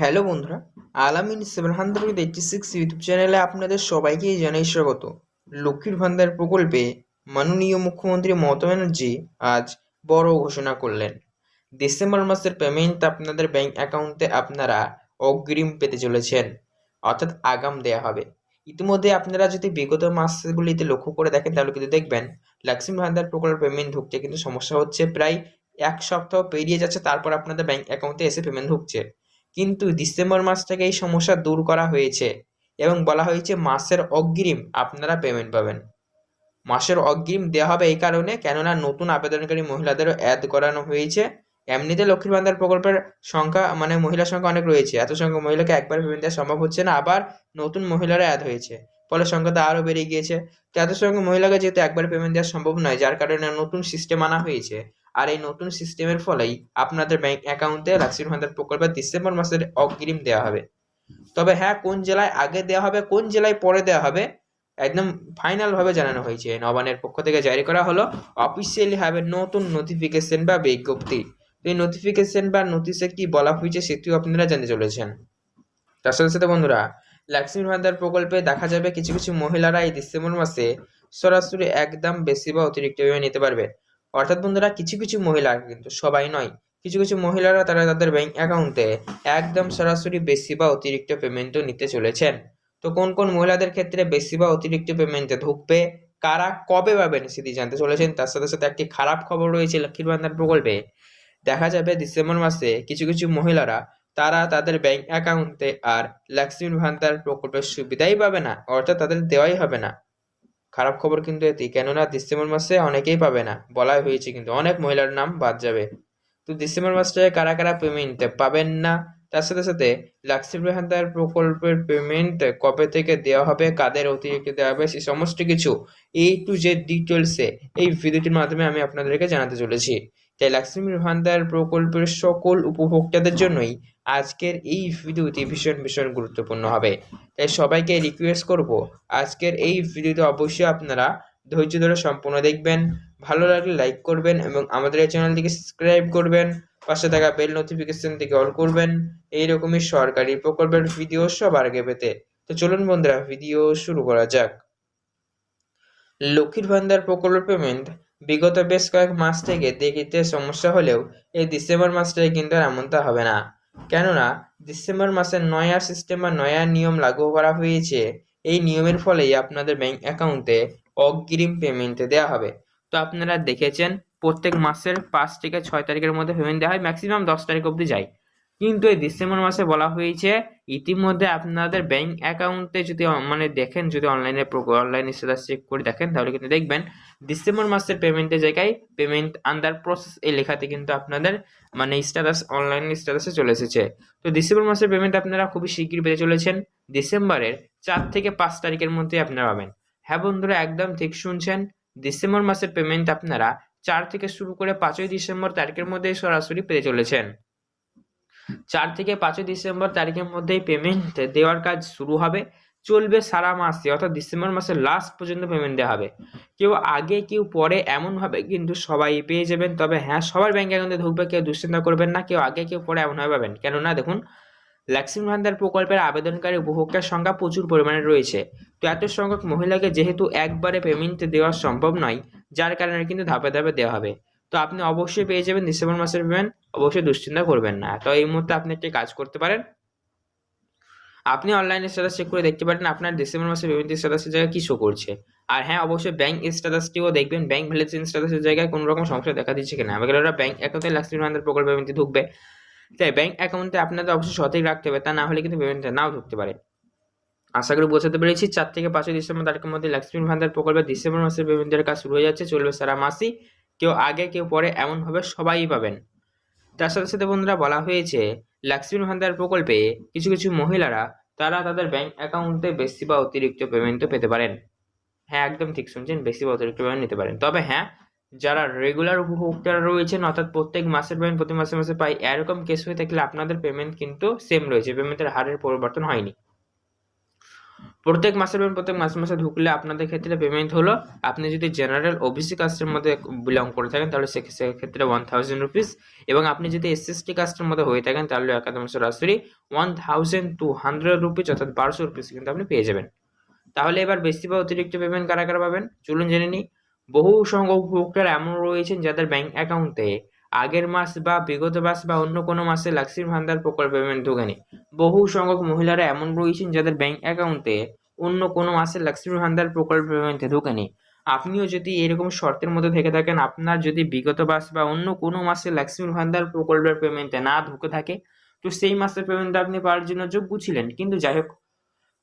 Hello বন্ধুরা Alamin seven hundred eighty six YouTube চ্যানেলে আপনাদের সবাইকেই জানাই স্বাগত। লক্ষ্মীর ভান্ডার প্রকল্পে মাননীয় মুখ্যমন্ত্রী মমতা ব্যানার্জি আজ বড় ঘোষণা করলেন। ডিসেম্বর মাসের পেমেন্ট আপনাদের ব্যাংক অ্যাকাউন্টে আপনারা অগ্রিম পেতে চলেছেন, অর্থাৎ আগাম দেয়া হবে। ইতিমধ্যে আপনারা যদি বিগত মাসগুলিতে লক্ষ্য করে দেখেন, তাহলে কিন্তু দেখবেন লক্ষ্মী ভান্ডার প্রকল্পের পেমেন্ট ঢুকতে কিন্তু সমস্যা হচ্ছে প্রায় এক সপ্তাহ পেরিয়ে যাচ্ছে, তারপর আপনাদের ব্যাংক অ্যাকাউন্টে এসে পেমেন্ট ঢুকছে। কিন্তু ডিসেম্বর মাস থেকে এই সমস্যা দূর করা হয়েছে এবং বলা হয়েছে মাসের অগ্রিম আপনারা পেমেন্ট পাবেন। মাসের অগ্রিম দেওয়া হবে এই কারণে কেননা নতুন আবেদনকারী মহিলাদেরও অ্যাড করানো হয়েছে। এমনিতে লক্ষ্মীর ভান্ডার প্রকল্পের সংখ্যা মানে মহিলার সংখ্যা অনেক রয়েছে। এত সংখ্যক মহিলাকে একবার পেমেন্ট দেওয়া সম্ভব হচ্ছে না, আবার নতুন মহিলারা অ্যাড হয়েছে। ফলে সংখ্যাটা আরও বেড়ে গিয়েছে। তো এত সংখ্যক মহিলাকে যেহেতু একবার পেমেন্ট দেওয়া সম্ভব নয়, যার কারণে নতুন সিস্টেম আনা হয়েছে। আর এই নতুন সিস্টেমের ফলেই আপনাদের ব্যাংক অ্যাকাউন্টে লক্ষ্মীর ভান্ডার প্রকল্পের ডিসেম্বর মাসের অগ্রিম দেওয়া হবে। তবে হ্যাঁ কোন জেলায় আগে দেওয়া হবে, কোন জেলায় পরে দেওয়া হবে, একদম ফাইনাল ভাবে জানানো হয়েছে। নবানের পক্ষ থেকে জারি করা হলো অফিসিয়ালি হবে নতুন নোটিফিকেশন বা বিজ্ঞপ্তি। এই নোটিফিকেশন বা নোটিশে কি বলা হয়েছে সেটিও আপনারা জানতে চলেছেন। তার সাথে সাথে বন্ধুরা লক্ষ্মীর ভান্ডার প্রকল্পে দেখা যাবে কিছু কিছু মহিলারা এই ডিসেম্বর মাসে সরাসরি একদম বেশি বা অতিরিক্ত নিতে পারবে। অর্থাৎ বন্ধুরা, কিছু কিছু মহিলা কিন্তু, সবাই নয়, কিছু কিছু মহিলারা তারা তাদের ব্যাংক অ্যাকাউন্টে একদম সরাসরি বেশি বা অতিরিক্ত পেমেন্টও নিতে চলেছেন। তো কোন কোন মহিলাদের ক্ষেত্রে বেশি বা অতিরিক্ত পেমেন্টে ঢুকবে, কারা কবে পাবেন সেটি জানতে চলেছেন, তার সাথে সাথে একটি খারাপ খবর রয়েছে লক্ষ্মীর ভান্ডার প্রকল্পে। দেখা যাবে ডিসেম্বর মাসে কিছু কিছু মহিলারা, তারা তাদের ব্যাংক অ্যাকাউন্টে আর লক্ষ্মীর ভান্ডার প্রকল্পের সুবিধাই পাবে না, অর্থাৎ তাদের দেওয়াই হবে না। খারাপ খবর কিন্তু এটি। কেননা ডিসেম্বর মাসে অনেকেই পাবে না, বলাই হয়েছে কিন্তু অনেক মহিলার নাম বাদ যাবে। তো ডিসেম্বর মাসটায় কারা কারা পেমেন্ট পাবেন না? তার সাথে সাথে লক্ষ্মীর ভান্ডার প্রকল্পের পেমেন্ট কবে থেকে দেওয়া হবে, কাদের অতিরিক্ত দেওয়া হবে সেই সমস্ত কিছু এই টু জেড ডিটেলসে এই ভিডিওটির মাধ্যমে আমি আপনাদেরকে জানাতে চলেছি। তাই লক্ষ্মীর ভান্ডার প্রকল্পের সকল উপভোক্তাদের জন্যই আজকের এই ভিডিওটি ভীষণ ভীষণ গুরুত্বপূর্ণ হবে। তাই সবাইকে রিকোয়েস্ট করব, আজকের এই ভিডিওতে অবশ্যই আপনারা ধৈর্য ধরে সম্পূর্ণ দেখবেন, ভালো লাগলে লাইক করবেন এবং আমাদের এই চ্যানেলটিকে সাবস্ক্রাইব করবেন। পাশে থাকা বেল নোটিফিকেশন থেকে অল করবেন। এইরকমই সরকারি প্রকল্পের ভিডিও সবার আগে পেতে। তো চলুন বন্ধুরা ভিডিও শুরু করা যাক। লক্ষ্মীর ভান্ডার প্রকল্পের পেমেন্ট বিগত বেশ কয়েক মাস থেকে দেখিতে সমস্যা হলেও এই ডিসেম্বর মাসটায় কিন্তু এমনটা হবে না। কেননা, ডিসেম্বর মাসে নয়া সিস্টেম বা নয়া নিয়ম লাগু করা হয়েছে। এই নিয়মের ফলেই আপনাদের ব্যাংক অ্যাকাউন্টে অগ্রিম পেমেন্ট দেওয়া হবে। তো আপনারা দেখেছেন প্রত্যেক মাসের পাঁচ থেকে ছয় তারিখের মধ্যে পেমেন্ট দেওয়া হয়। ম্যাক্সিমাম দশ তারিখ অবধি যায়। কিন্তু এই ডিসেম্বর মাসে বলা হয়েছে, ইতিমধ্যে আপনাদের ব্যাংক অ্যাকাউন্টে যদি মানে দেখেন, যদি অনলাইনে অনলাইন স্ট্যাটাস চেক করে দেখেন, তাহলে কিন্তু দেখবেন ডিসেম্বর মাসের পেমেন্টের জায়গায় পেমেন্ট আন্ডার প্রসেস এই লেখাতে কিন্তু আপনাদের মানে স্ট্যাটাস অনলাইন স্ট্যাটাসে চলে এসেছে। তো ডিসেম্বর মাসের পেমেন্ট আপনারা খুবই শীঘ্রই পেতে চলেছেন। ডিসেম্বরের চার থেকে পাঁচ তারিখের মধ্যে আপনারা পাবেন। হ্যাঁ বন্ধুরা, একদম ঠিক শুনছেন। ডিসেম্বর মাসের পেমেন্ট আপনারা চার থেকে শুরু করে পাঁচই ডিসেম্বর তারিখের মধ্যে সরাসরি পেতে চলেছেন। চার থেকে পাঁচই ডিসেম্বর তারিখের মধ্যেই পেমেন্ট দেওয়ার কাজ শুরু হবে। চলবে সারা মাসে অর্থাৎ ডিসেম্বর মাসের লাস্ট পর্যন্ত পেমেন্ট দেওয়া হবে। কেউ আগে, কেউ পরে এমনভাবে কিন্তু সবাই পেয়ে যাবেন। তবে হ্যাঁ সবার ব্যাংক অ্যাকাউন্টে ঢুকবে, কেউ দুশ্চিন্তা করবেন না। কেউ আগে, কেউ পরে এমনভাবে পাবেন। কেননা দেখুন লক্ষ্মীর ভান্ডার প্রকল্পের আবেদনকারী উপভোক্তার সংখ্যা প্রচুর পরিমাণে রয়েছে। তো এত সংখ্যক মহিলাকে যেহেতু একবারে পেমেন্ট দেওয়া সম্ভব নয়, যার কারণে কিন্তু ধাপে ধাপে দেওয়া হবে। তো আপনি অবশ্যই পেয়ে যাবেন ডিসেম্বর মাসের পেমেন্ট অবশ্যই দুশ্চিন্তা করবেন না। তো এই মুহূর্তে আপনি একটি কাজ করতে পারেন। আপনি অনলাইনে স্ট্যাটাস চেক করে দেখতে পারেন আপনার ডিসেম্বর মাসের পেমেন্টের স্ট্যাটাসের জায়গায় কী শো করছে। আর হ্যাঁ অবশ্যই ব্যাংক স্ট্যাটাসটিও দেখবেন। ব্যাংক ভ্যালিডেশন স্ট্যাটাসের জায়গায় কোনো রকম সমস্যা দেখা দিচ্ছে কিনা। আমাকে ওরা ব্যাংক অ্যাকাউন্টে লক্ষ্মীর ভান্ডার প্রকল্প পেমেন্টে ঢুকবে। তাই ব্যাংক অ্যাকাউন্টে আপনাদের অবশ্যই সঠিক রাখতে হবে, তা না হলে কিন্তু পেমেন্টটা নাও ঢুকতে পারে। আশা করি বোঝাতে পেরেছি, চার থেকে পাঁচই ডিসেম্বর তারিখের মধ্যে লক্ষ্মীর ভান্ডার প্রকল্পে ডিসেম্বর মাসের পেমেন্টের কাজ শুরু হয়ে যাচ্ছে, চলবে সারা মাসই, কেউ আগে, কেউ পরে, এমনভাবে সবাই পাবেন। তার সাথে সাথে বন্ধুরা বলা হয়েছে লক্ষ্মীর ভান্ডার প্রকল্পে কিছু কিছু মহিলারা, তারা তাদের ব্যাংক অ্যাকাউন্টে বেশি বা অতিরিক্ত পেমেন্টও পেতে পারেন। হ্যাঁ একদম ঠিক শুনছেন, বেশি বা অতিরিক্ত পেমেন্ট নিতে পারেন। তবে হ্যাঁ যারা রেগুলার উপভোক্তারা রয়েছেন, অর্থাৎ প্রত্যেক মাসের পেমেন্ট প্রতি মাসে মাসে পাই, এরকম কেস হয়ে থাকলে আপনাদের পেমেন্ট কিন্তু সেম রয়েছে পেমেন্টের হারের পরিবর্তন হয়নি। প্রত্যেক মাসের পেমেন্ট প্রত্যেক মাসে মাসে ঢুকলে আপনাদের ক্ষেত্রে পেমেন্ট হলো, আপনি যদি জেনারেল ওবিসি কাস্টের মধ্যে বিলং করে থাকেন, তাহলে সেক্ষেত্রে ওয়ান থাউজেন্ড রুপিস এবং আপনি যদি এস এস টি কাস্টের মধ্যে হয়ে থাকেন, তাহলে একাদশ সরাসরি one thousand two hundred rupees অর্থাৎ বারোশো রুপিস কিন্তু আপনি পেয়ে যাবেন। তাহলে এবার বেশি বা অতিরিক্ত পেমেন্ট কারা কারা পাবেন? চলুন জেনে নিই। বহু সংখ্যক উপভোক্তার এমন রয়েছেন যাদের ব্যাংক অ্যাকাউন্টে আগের মাস বা বিগত মাস বা অন্য কোনো মাসে লক্ষ্মীর ভান্ডার প্রকল্প পেমেন্ট ঢোকেনি। বহু সংখ্যক মহিলারা এমন রয়েছেন যাদের ব্যাংক অ্যাকাউন্টে অন্য কোনো মাসে লক্ষ্মীর ভান্ডার প্রকল্প পেমেন্টে ঢোকেনি। আপনিও যদি এরকম শর্তের মধ্যে থেকে থাকেন, আপনার যদি বিগত মাস বা অন্য কোনো মাসে লক্ষ্মীর ভান্ডার প্রকল্পের পেমেন্টে না ঢুকে থাকে, তো সেই মাসের পেমেন্ট আপনি পাওয়ার জন্য যোগ্য ছিলেন। কিন্তু যাই হোক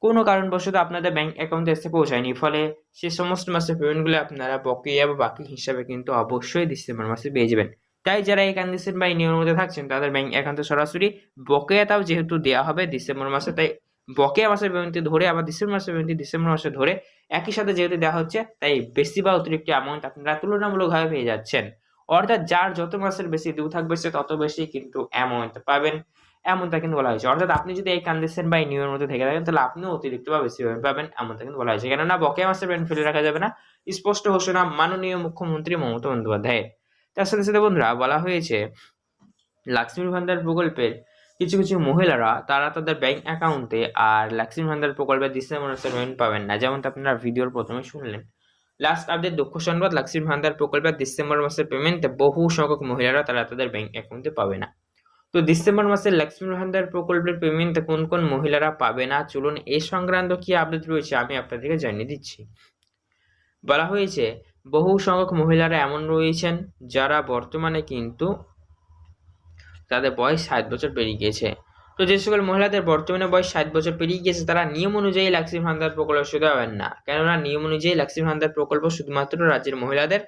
কোনো কারণবশত আপনাদের ব্যাংক অ্যাকাউন্টে এসে পৌঁছায়নি, ফলে সে সমস্ত মাসের পেমেন্টগুলো আপনারা বকেয়া বা বাকি হিসাবে কিন্তু অবশ্যই ডিসেম্বর মাসে পেয়ে যাবেন। তাই যারা এই কন্ডিশন বা এই নিয়মের মধ্যে থাকছেন, তাদের ব্যাংক অ্যাকাউন্টে সরাসরি বকেয়াটাও যেহেতু দেওয়া হবে ডিসেম্বর মাসে, তাই বকেয়া মাসের পেমেন্টটি ধরে আবার ডিসেম্বর মাসের পেমেন্টটি ডিসেম্বর মাসে ধরে একই সাথে যেহেতু দেওয়া হচ্ছে, তাই বেশি বা অতিরিক্ত অ্যামাউন্ট আপনারা তুলনামূলকভাবে পেয়ে যাচ্ছেন। অর্থাৎ যার যত মাসের বেশি ডিউ থাকবে, সে তত বেশি কিন্তু অ্যামাউন্ট পাবেন। এমনটা কিন্তু বলা হয়েছে। অর্থাৎ আপনি যদি এই কন্ডিশন বা এই নিয়মের মধ্যে থেকে থাকেন, তাহলে আপনিও অতিরিক্ত বা বেশি পাবেন, এমনটা কিন্তু বলা হয়েছে। কেননা বকেয়া মাসের পেমেন্ট ফেলে রাখা যাবে না। স্পষ্ট ঘোষণা মাননীয় মুখ্যমন্ত্রী মমতা বন্দ্যোপাধ্যায়ের। তার সাথে সাথে বন্ধুরা, বলা হয়েছে, লক্ষ্মীর ভান্ডার প্রকল্পের কিছু কিছু মহিলারা, তারা তাদের ব্যাংক অ্যাকাউন্টে আর লক্ষ্মীর ভান্ডার প্রকল্পে ডিসেম্বর মাসে পেমেন্ট পাবেন না। যেমনটা আপনারা ভিডিওর প্রথমে শুনলেন। লাস্ট আপডেট দুঃখ সংবাদ, লক্ষ্মীর ভান্ডার প্রকল্পের ডিসেম্বর মাসের পেমেন্টে বহু সংখ্যক মহিলারা তারা তাদের ব্যাংক অ্যাকাউন্টে পাবে না। তো ডিসেম্বর মাসে লক্ষ্মীর ভান্ডার প্রকল্পের পেমেন্ট কোন কোন মহিলারা পাবে না? চলুন এই সংক্রান্ত কি আপডেট রয়েছে আমি আপনাদেরকে জানিয়ে দিচ্ছি। বলা হয়েছে, বহু সংখ্যক মহিলারা এমন রয়েছেন যারা বর্তমানে কিন্তু তাদের বয়স ষাট বছর পেরিয়ে গিয়েছে। তো যে সকল মহিলাদের বর্তমানে বয়স ষাট বছর পেরিয়ে গিয়েছে, তারা নিয়ম অনুযায়ী লক্ষ্মী ভান্ডার প্রকল্প সুবিধা পাবেন না। কেননা নিয়ম অনুযায়ী লক্ষ্মী ভান্ডার প্রকল্প শুধুমাত্র রাজ্যের মহিলাদের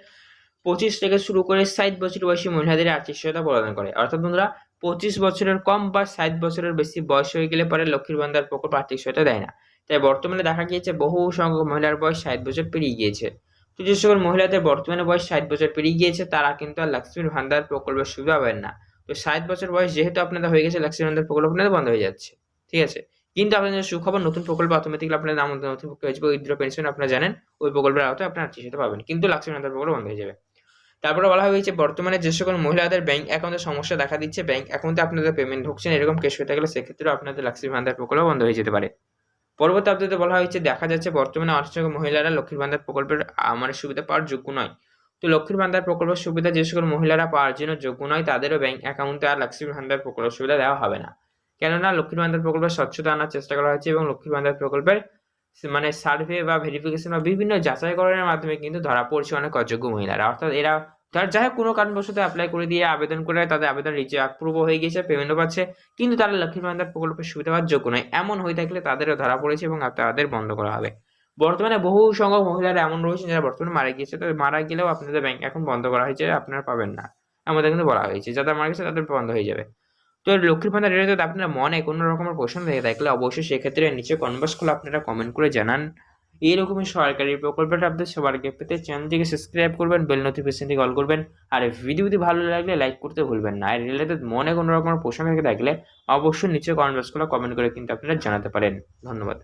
পঁচিশ থেকে শুরু করে ষাট বছর বয়সী মহিলাদের আর্থিক সহায়তা প্রদান করে। অর্থাৎ বন্ধুরা পঁচিশ বছরের কম বা ষাট বছরের বেশি বয়স হয়ে গেলে পরে লক্ষ্মীর ভান্ডার প্রকল্প আর্থিক সহায়তা দেয় না। তাই বর্তমানে দেখা গিয়েছে বহু সংখ্যক মহিলার বয়স ষাট বছর পেরিয়ে গিয়েছে। তো যে সকল মহিলাদের বর্তমানে বয়স ষাট বছর পেরিয়ে গিয়েছে, তারা কিন্তু আর লক্ষ্মীর ভান্ডার প্রকল্পের সুবিধা পাবেন না। তো ষাট বছর বয়স যেহেতু আপনাদের হয়ে গেছে, লক্ষ্মীর ভান্ডার প্রকল্প আপনাদের বন্ধ হয়ে যাচ্ছে। ঠিক আছে? কিন্তু আপনাদের সুখবর, নতুন প্রকল্প অটোমেটিক্যালি আপনাদের নাম, নথিভুক্ত হয়েছে উইথড্র পেনশন আপনারা জানেন, ওই প্রকল্পের আওতায় আপনার আর্থিক পাবেন। কিন্তু লক্ষ্মীর ভান্ডার প্রকল্প বন্ধ হয়ে যাবে। তারপরে বলা হয়েছে বর্তমানে যে সকল মহিলাদের ব্যাংক অ্যাকাউন্টে সমস্যা দেখা দিচ্ছে ব্যাংক অ্যাকাউন্টে আপনাদের পেমেন্ট ঢুকছেন এরকম কেস হয়ে থাকলে সেক্ষেত্রেও আপনাদের লক্ষ্মীর ভান্ডার প্রকল্প বন্ধ হয়ে যেতে পারে। পরবর্তী আপডেটে বলা হয়েছে, দেখা যাচ্ছে বর্তমানে অনেক সংখ্যক মহিলারা লক্ষ্মীর ভান্ডার প্রকল্পের মানে সুবিধা পাওয়ার যোগ্য নয়। তো লক্ষ্মীর ভান্ডার প্রকল্পের সুবিধা যে সকল মহিলারা পাওয়ার জন্য যোগ্য নয়, তাদেরও ব্যাংক অ্যাকাউন্টে আর লক্ষ্মীর ভান্ডার প্রকল্প সুবিধা দেওয়া হবে না। কেননা লক্ষ্মীর ভান্ডার প্রকল্পের স্বচ্ছতা আনার চেষ্টা করা হয়েছে এবং লক্ষ্মীর ভান্ডার প্রকল্পের মানে সার্ভে বা ভেরিফিকেশন বা বিভিন্ন যাচাইকরণের মাধ্যমে কিন্তু ধরা পড়ছে অনেক অযোগ্য মহিলারা। অর্থাৎ এরা তার যাই হোক কোনো কারণবশত অ্যাপ্লাই করে দিয়ে আবেদন করে তাদের আবেদন রিচে অ্যাপ্রুভ হয়ে গেছে পেমেন্টও পাচ্ছে, কিন্তু তারা লক্ষ্মীর ভান্ডার প্রকল্পের সুবিধা পাওয়ার যোগ্য নয়। এমন হয়ে থাকলে তাদেরও ধরা পড়েছে এবং তাদের বন্ধ করা হবে। বর্তমানে বহু সংখ্যক মহিলারা এমন রয়েছে যারা বর্তমানে মারা গিয়েছে তো মারা গেলেও আপনাদের ব্যাংক এখন বন্ধ করা হয়েছে, আপনারা পাবেন না। আমাদের কিন্তু বলা হয়েছে যারা মারা গেছে তাদের বন্ধ হয়ে যাবে। তো লক্ষ্মীর ভান্ডার রিলেটেড আপনার মনে কোনো রকমের প্রশ্ন থেকে থাকলে অবশ্যই সেক্ষেত্রে নিচে কনভার্স করে আপনারা কমেন্ট করে জানান। এই এইরকমই সরকারি প্রকল্পটা আপনাদের সবার আগে পেতে চ্যানেলটিকে সাবস্ক্রাইব করবেন বেল নোটিফিকেশনটি কল করবেন। আর ভিডিও যদি ভালো লাগলে লাইক করতে ভুলবেন না। আর রিলেটেড মনে কোনো রকমের প্রশ্ন থেকে থাকলে অবশ্যই নিচে কমেন্ট খুলে কমেন্ট করে কিন্তু আপনারা জানাতে পারেন। ধন্যবাদ।